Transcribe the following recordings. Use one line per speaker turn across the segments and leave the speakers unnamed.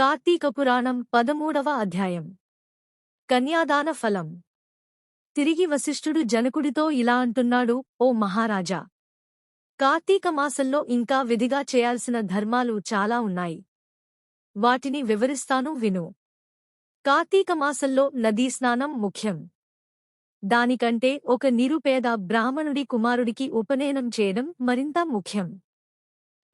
కార్తీక పురాణం పదమూడవ అధ్యాయం. కన్యాదాన ఫలం. తిరిగి వశిష్ఠుడు జనకుడితో ఇలా అంటున్నాడు ఓ మహారాజా! కార్తీక మాసంలో ఇంకా విధిగా చేయాల్సిన ధర్మాలు చాలా ఉన్నాయి. వాటిని వివరిస్తాను విను. కార్తీక మాసంలో నదీ స్నానం ముఖ్యం. దానికంటే ఒక నిరుపేద బ్రాహ్మణుడి కుమారుడికి ఉపనయనం చేయడం మరింత ముఖ్యం.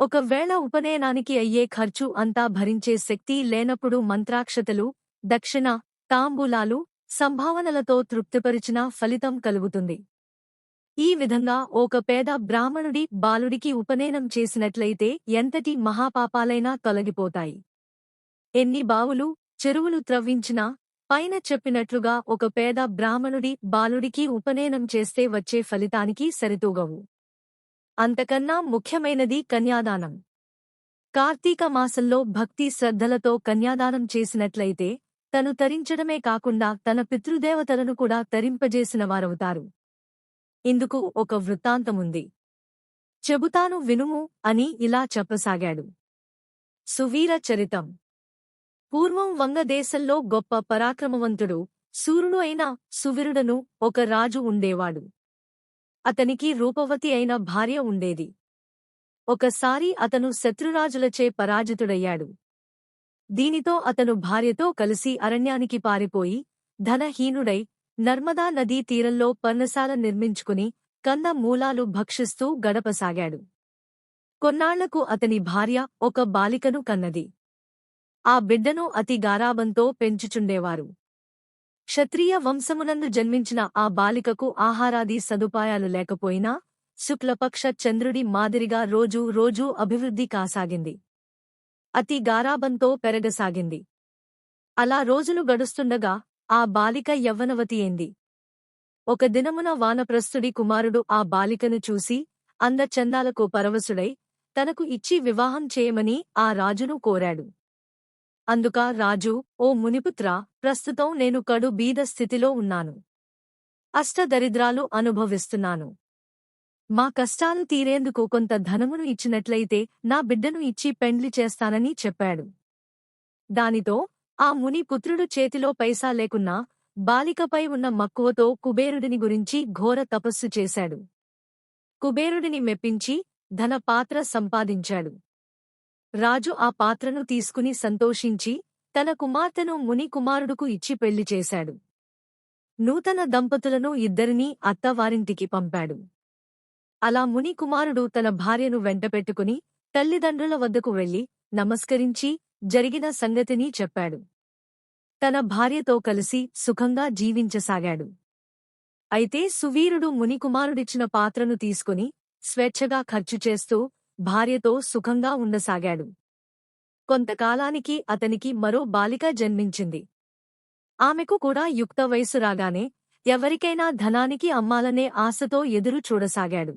ఒకవేళ ఉపనయనానికి అయ్యే ఖర్చు అంతా భరించే శక్తి లేనప్పుడు మంత్రాక్షతలు దక్షిణ తాంబూలాలు సంభావనలతో తృప్తిపరిచిన ఫలితం కలుగుతుంది. ఈ విధంగా ఒక పేద బ్రాహ్మణుడి బాలుడికి ఉపనయనం చేసినట్లయితే ఎంతటి మహాపాపాలైనా తొలగిపోతాయి. ఎన్ని బావులు చెరువులు త్రవ్వించినా పైన చెప్పినట్లుగా ఒక పేద బ్రాహ్మణుడి బాలుడికి ఉపనయనం చేస్తే వచ్చే ఫలితానికి సరితూగవు. అంతకన్నా ముఖ్యమైనది కన్యాదానం. కార్తీక మాసంలో భక్తి శ్రద్ధలతో కన్యాదానం చేసినట్లయితే తను తరించడమే కాకుండా తన పితృదేవతలను కూడా తరింపజేసిన వారవుతారు. ఇందుకు ఒక వృత్తాంతముంది చెబుతాను వినుము అని ఇలా చెప్పసాగాడు. సువీర చరితం. పూర్వం వంగదేశంలో గొప్ప పరాక్రమవంతుడు సూర్యుడు అయిన సువీరుడను ఒక రాజు ఉండేవాడు. అతనికి రూపవతి అయిన భార్య ఉండేది. ఒకసారి అతను శత్రురాజులచే పరాజితుడయ్యాడు. దీనితో అతను భార్యతో కలిసి అరణ్యానికి పారిపోయి ధనహీనుడై నర్మదా నదీ తీరంలో పర్ణశాల నిర్మించుకుని కంద మూలాలు భక్షిస్తూ గడపసాగాడు. కొన్నాళ్ళకు అతని భార్య ఒక బాలికను కన్నది. ఆ బిడ్డను అతి గారాబంతో పెంచుచుండేవారు. క్షత్రియ వంశమునందు జన్మించిన ఆ బాలికకు ఆహారాది సదుపాయాలు లేకపోయినా శుక్లపక్ష చంద్రుడి మాదిరిగా రోజూ రోజూ అభివృద్ధి కాసాగింది. అతి గారాబంతో పెరగసాగింది. అలా రోజులు గడుస్తుండగా ఆ బాలిక యవ్వనవతి ఒక దినమున వానప్రస్థుడి కుమారుడు ఆ బాలికను చూసి అందచందాలకు పరవశుడై తనకు ఇచ్చి వివాహం చేయమని ఆ రాజును కోరాడు. అందుక రాజు ఓ మునిపుత్ర ప్రస్తుతం నేను కడు బీద స్థితిలో ఉన్నాను. అష్టదరిద్రాలు అనుభవిస్తున్నాను. మా కష్టాలు తీరేందుకు కొంత ధనమును ఇచ్చినట్లయితే నా బిడ్డను ఇచ్చి పెండ్లి చేస్తానని చెప్పాడు. దానితో ఆ ముని పుత్రుడు చేతిలో పైసా లేకున్నా బాలికపై ఉన్న మక్కువతో కుబేరుడిని గురించి ఘోర తపస్సు చేశాడు. కుబేరుడిని మెప్పించి ధన పాత్ర సంపాదించాడు. రాజు ఆ పాత్రను తీసుకుని సంతోషించి తన కుమార్తెను ముని కుమారుడుకు ఇచ్చి పెళ్ళి చేశాడు. నూతన దంపతులను ఇద్దరినీ అత్తవారింటికి పంపాడు. అలా ముని కుమారుడు తన భార్యను వెంటపెట్టుకుని తల్లిదండ్రుల వద్దకు వెళ్ళి నమస్కరించి జరిగిన సంగతిని చెప్పాడు. తన భార్యతో కలిసి సుఖంగా జీవించసాగాడు. అయితే సువీరుడు మునికుమారుడిచ్చిన పాత్రను తీసుకుని స్వేచ్ఛగా ఖర్చు చేస్తూ భార్యతో సుఖంగా ఉండసాగాడు. కొంతకాలానికి అతనికి మరో బాలిక జన్మించింది. ఆమెకు కూడా యుక్త వయసు రాగానే ఎవరికైనా ధనానికి అమ్మాలనే ఆశతో ఎదురు చూడసాగాడు.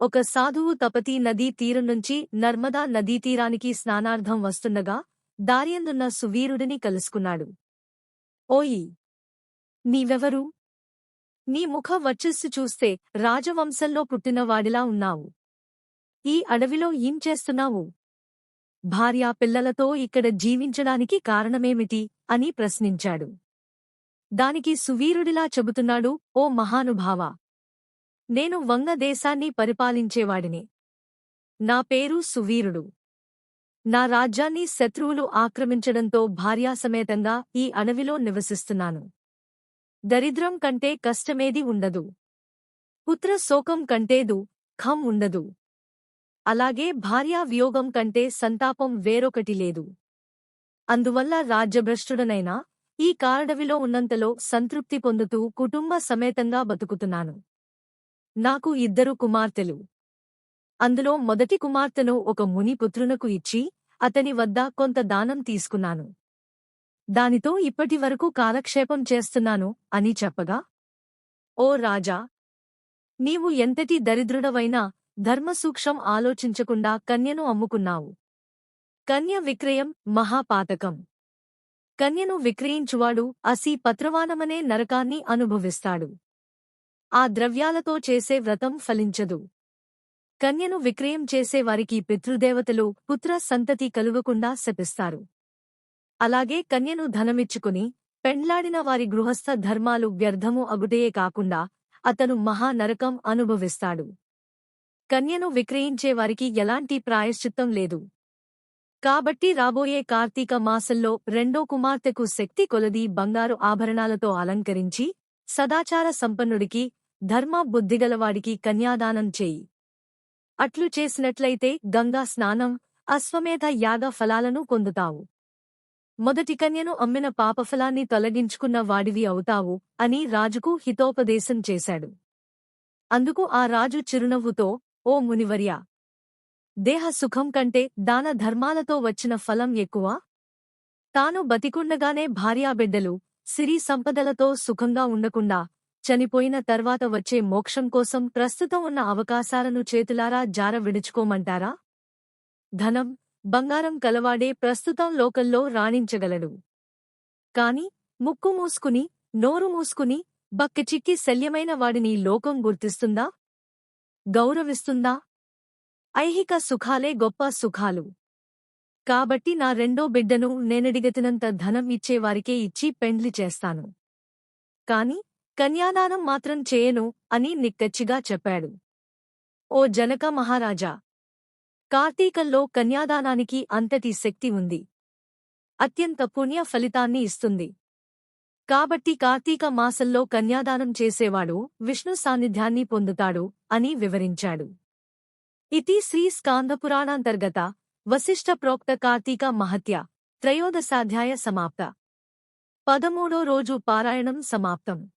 ఒక సాధువు తపతీ నదీ తీరం నుంచి నర్మదా నదీ తీరానికి స్నానార్థం వస్తుండగా దారియందున్న సువీరుడిని కలుసుకున్నాడు. ఓయి! నీవెవరు? నీ ముఖ వర్చస్సు చూస్తే రాజవంశంలో పుట్టినవాడిలా ఉన్నావు. ఈ అడవిలో ఏం చేస్తున్నావు? భార్యా పిల్లలతో ఇక్కడ జీవించడానికి కారణమేమిటి? అని ప్రశ్నించాడు. దానికి సువీరుడిలా చెబుతున్నాడు ఓ మహానుభావ! నేను వంగదేశాన్ని పరిపాలించేవాడిని. నా పేరు సువీరుడు. నా రాజ్యాన్ని శత్రువులు ఆక్రమించడంతో భార్యాసమేతంగా ఈ అడవిలో నివసిస్తున్నాను. దరిద్రం కంటే కష్టమేది ఉండదు. పుత్ర శోకం కంటేదు ఖం ఉండదు. అలాగే భార్యా వియోగం కంటే సంతాపం వేరొకటి లేదు. అందువల్ల రాజ్యభ్రష్టుడనైనా ఈ కారడవిలో ఉన్నంతలో సంతృప్తి పొందుతూ కుటుంబ సమేతంగా బతుకుతున్నాను. నాకు ఇద్దరు కుమార్తెలు. అందులో మొదటి కుమార్తెను ఒక ముని పుత్రునకు ఇచ్చి అతని వద్ద కొంత దానం తీసుకున్నాను. దానితో ఇప్పటివరకు కాలక్షేపం చేస్తున్నాను అని చెప్పగా ఓ రాజా! నీవు ఎంతటి దరిద్రుడవైనా ధర్మసూక్షం ఆలోచించకుండా కన్యను అమ్ముకున్నావు. కన్య విక్రయం మహాపాతకం. కన్యను విక్రయించువాడు అసి పత్రవానమనే నరకాన్ని అనుభవిస్తాడు. ఆ ద్రవ్యాలతో చేసే వ్రతం ఫలించదు. కన్యను విక్రయం చేసేవారికి పితృదేవతలు పుత్ర సంతతి కలుగకుండా శపిస్తారు. అలాగే కన్యను ధనమిచ్చుకుని పెండ్లాడిన వారి గృహస్థ ధర్మాలు వ్యర్థము అగుటయే కాకుండా అతను మహా నరకం అనుభవిస్తాడు. కన్యను విక్రయించే వారికి ఎలాంటి ప్రాయశ్చిత్తం లేదు. కాబట్టి రాబోయే కార్తీక మాసంలో రెండో కుమార్తెకు శక్తి కొలది బంగారు ఆభరణాలతో అలంకరించి సదాచార సంపన్నుడికి ధర్మ బుద్ధిగలవాడికి కన్యాదానం చేయి. అట్లు చేసినట్లయితే గంగా స్నానం అశ్వమేధ యాగ ఫలాలను పొందుతావు. మొదటి కన్యను అమ్మిన పాపఫలాన్ని తొలగించుకున్న వాడివి అవుతావు అని రాజుకు హితోపదేశం చేశాడు. అందుకు ఆ రాజు చిరునవ్వుతో ఓ మునివర్య! దేహ సుఖం కంటే దాన ధర్మాలతో వచ్చిన ఫలం ఎక్కువ? తాను బతికుండగానే భార్యాబిడ్డలు సిరి సంపదలతో సుఖంగా ఉండకుండా చనిపోయిన తర్వాత వచ్చే మోక్షం కోసం ప్రస్తుతం ఉన్న అవకాశాలను చేతులారా జార విడుచుకోమంటారా? ధనం బంగారం కలవాడే ప్రస్తుతం లోకల్లో రాణించగలడు. కాని ముక్కు మూసుకుని నోరు మూసుకుని బక్కచిక్కి శల్యమైన వాడిని లోకం గుర్తిస్తుందా? గౌరవిస్తుందా? ఐహిక సుఖాలే గొప్ప సుఖాలు. కాబట్టి నా రెండో బిడ్డను నేనడిగతినంత ధనం ఇచ్చేవారికే ఇచ్చి పెండ్లి చేస్తాను. కాని కన్యాదానం మాత్రం చేయను అని నిక్కచ్చిగా చెప్పాడు. ఓ జనక మహారాజా! కార్తీకంలో కన్యాదానానికి అంతటి శక్తి ఉంది. అత్యంత పుణ్య ఫలితాన్ని ఇస్తుంది. కాబట్టి కార్తీక మాసంలో కన్యాదానం చేసేవాడు విష్ణు సాన్నిధ్యాన్ని పొందుతాడు అని వివరించాడు. ఇతి శ్రీ స్కాందపురాణాంతర్గత వశిష్ఠ ప్రోక్త కార్తీక మహత్య త్రయోదశాధ్యాయ సమాప్త. పదమూడో రోజు పారాయణం సమాప్తం.